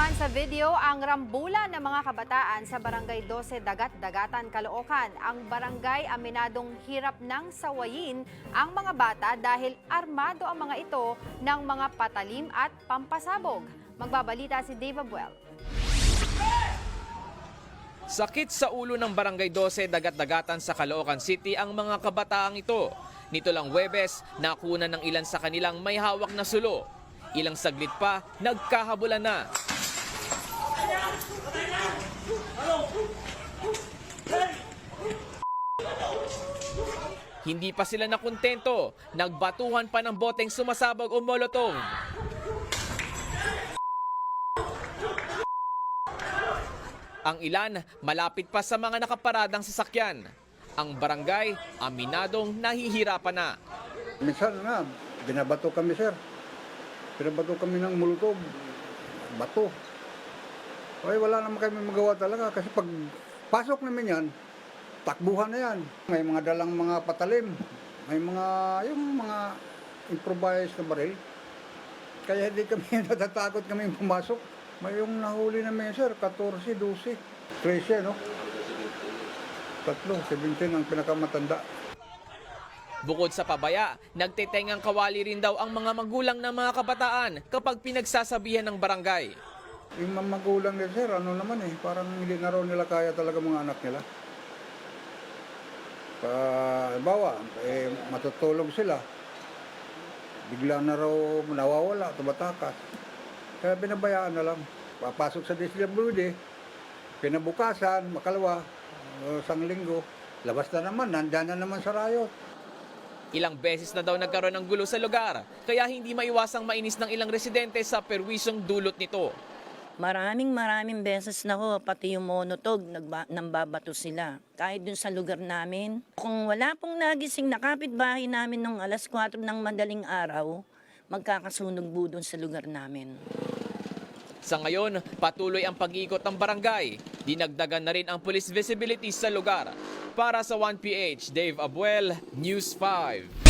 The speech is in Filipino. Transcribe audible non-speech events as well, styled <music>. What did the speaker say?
naman sa video ang rambulan ng mga kabataan sa Barangay 12 Dagat-Dagatan, Caloocan. Ang barangay aminadong hirap ng sawayin ang mga bata dahil armado ang mga ito ng mga patalim at pampasabog. Magbabalita si Dave Abuel. Sakit sa ulo ng Barangay 12 Dagat-Dagatan sa Caloocan City ang mga kabataang ito. Nito lang Webes, nakuna ng ilan sa kanilang may hawak na sulo. Ilang saglit pa, nagkahabulan na. Hindi pa sila nakontento. Nagbatuhan pa ng boteng sumasabog o molotov. Ang ilan malapit pa sa mga nakaparadang sasakyan. Ang barangay aminadong nahihirapan na. Minsan nga, binabato kami sir. Binabato kami ng mulutog. Bato. Ay wala naman kami magawa talaga kasi pag pasok namin yan, takbuhan na yan. May mga dalang mga patalim. May mga, yung mga improvised na baril. Kaya hindi kami <laughs> natatakot kami pumasok. May yung nahuli namin sir, 14, 12. 13, no? Tatlo, 17 ang pinakamatanda. Bukod sa pabaya, nagtetengang kawali rin daw ang mga magulang ng mga kabataan kapag pinagsasabihan ng barangay. Yung mga magulang nila, sir, ano naman eh, parang hindi na raw nila kaya talaga mga anak nila. Pa, bawa, eh, matutulog sila. Bigla na raw nawawala, tumatakas. Kaya binabayaan na lang. Papasok sa DSWD, pinabukasan, makalawa, isang linggo, labas na naman, nandyan na naman sa rayot. Ilang beses na daw nagkaroon ng gulo sa lugar, kaya hindi maiwasang mainis ng ilang residente sa perwisong dulot nito. Maraming maraming beses na ho, pati yung monotog, nagba, nambabato sila. Kahit dun sa lugar namin. Kung wala pong nagising na kapitbahay namin nung alas 4 ng madaling araw, magkakasunog po dun sa lugar namin. Sa ngayon, patuloy ang pag-iikot ng barangay. Dinagdagan na rin ang police visibility sa lugar. Para sa 1PH, Dave Abuel, News 5.